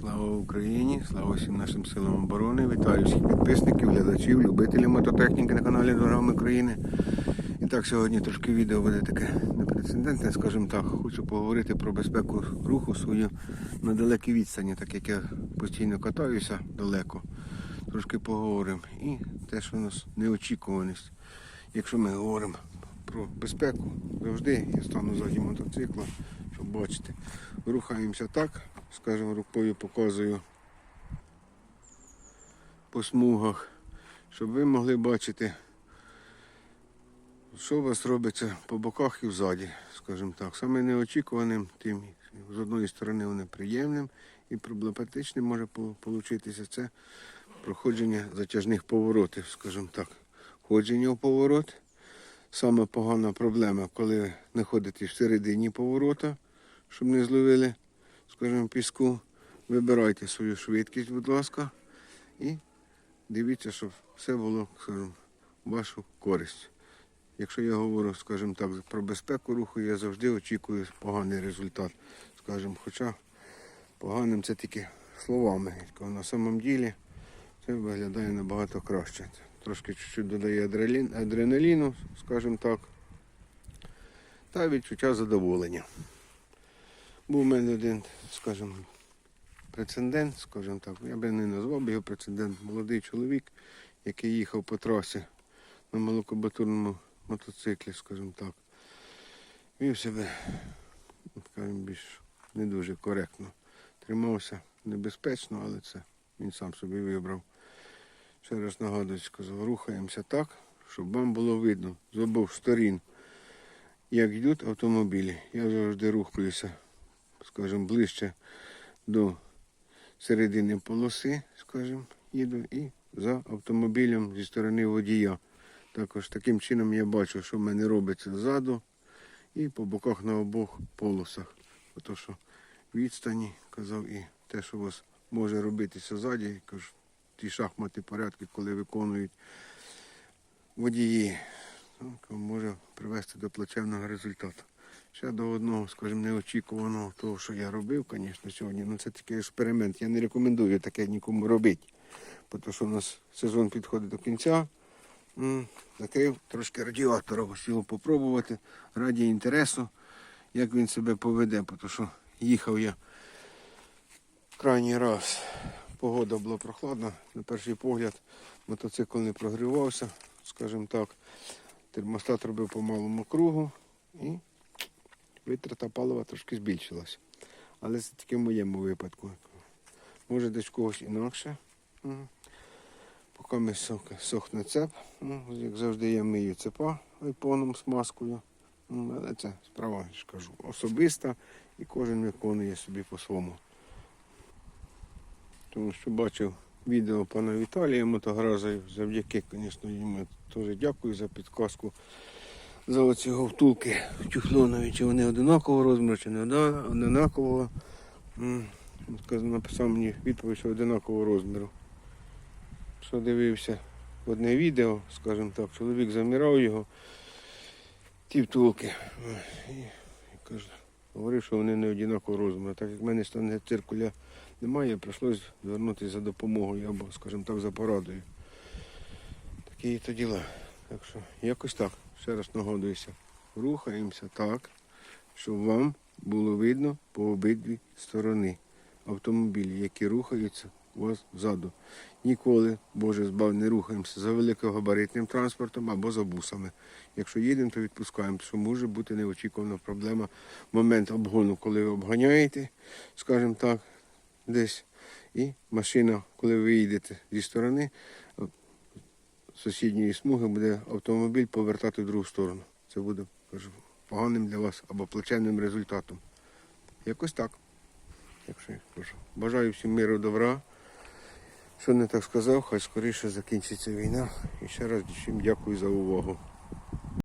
Слава Україні! Слава всім нашим силам оборони! Вітаю всіх підписників, глядачів, любителів мототехніки на каналі Дорогами України. І так, сьогодні трошки відео буде таке непрецедентне, скажімо так. Хочу поговорити про безпеку руху свою на далекій відстані, так як я постійно катаюся далеко. Трошки поговоримо. І те, що у нас неочікуваність. Якщо ми говоримо про безпеку, завжди я стану ззаді мотоцикла, щоб бачити. Рухаємося так, скажімо, рукою показую по смугах, щоб ви могли бачити, що у вас робиться по боках і взаді, скажімо так. Саме неочікуваним, тим з одної сторони вони приємним і проблематичним може получитися це проходження затяжних поворотів, скажімо так. Ходження в поворот. Саме погана проблема, коли знаходитесь всередині поворота, щоб не зловили, скажімо, піску. Вибирайте свою швидкість, будь ласка, і дивіться, щоб все було, скажімо, вашу користь. Якщо я говорю, скажімо так, про безпеку руху, я завжди очікую поганий результат. Скажімо, хоча поганим це тільки словами. На самом ділі це виглядає набагато краще. Трошки чуть-чуть додає адреналіну, скажімо так, та відчуття задоволення. Був у мене один, скажімо, прецедент, скажімо так, я би не назвав його прецедент, молодий чоловік, який їхав по трасі на малокубатурному мотоциклі, скажімо так. Вів себе, скажімо, більш не дуже коректно. Тримався небезпечно, але це він сам собі вибрав. Ще раз нагадую, сказав, рухаємося так, щоб вам було видно з обох сторін, як йдуть автомобілі. Я завжди рухаюся, скажімо, ближче до середини полоси, скажімо, їду і за автомобілем зі сторони водія. Також таким чином я бачу, що в мене робиться ззаду і по боках на обох полосах. Ото що відстані, казав, і те, що у вас може робитися ззаді, кажу, ті шахмати порядки, коли виконують водії, ну, може привести до плачевного результату. Ще до одного, скажімо, неочікуваного того, що я робив, звісно, сьогодні. Ну це такий експеримент. Я не рекомендую таке нікому робити. Тому що у нас сезон підходить до кінця. Закрив трошки радіатора, хотів попробувати раді інтересу, як він себе поведе, тому що їхав я крайній раз. Погода була прохладна, на перший погляд мотоцикл не прогрівався, скажімо так. Термостат робив по малому кругу і витрата палива трошки збільшилася. Але це тільки в моєму випадку. Може десь когось інакше. Поки ми сохне цеп, ну, як завжди я мию цепа айпоном з маскою. Але це справа, я ж кажу, особиста і кожен виконує собі по-своєму. Тому що бачив відео пана Віталія Мотограза, завдяки, звісно, йому теж дякую за підказку. За оці говтулки тюфлонові, чи вони одинакового розміру, чи не одинакового. Написав мені відповідь, що одинакового розміру. Що дивився одне відео, скажімо так, чоловік замірав його, ті втулки. І каже, говорив, що вони не одинакового розміру. Так як в мене стане циркуля немає, прийшлось звернутися за допомогою або, скажімо так, за порадою. Такі то діла. Так що якось так, ще раз нагодуюся. Рухаємося так, щоб вам було видно по обидві сторони автомобілі, які рухаються у вас ззаду. Ніколи, Боже збав, не рухаємося за великогабаритним транспортом або за бусами. Якщо їдемо, то відпускаємо, що може бути неочікувана проблема в момент обгону, коли ви обганяєте, скажімо так, десь. І машина, коли ви їдете зі сторони сусідньої смуги, буде автомобіль повертати в другу сторону. Це буде кажу, поганим для вас або плачевним результатом. Якось так. Якщо я кажу. Бажаю всім миру, добра. Що не так сказав, хай скоріше закінчиться війна. І ще раз всім дякую за увагу.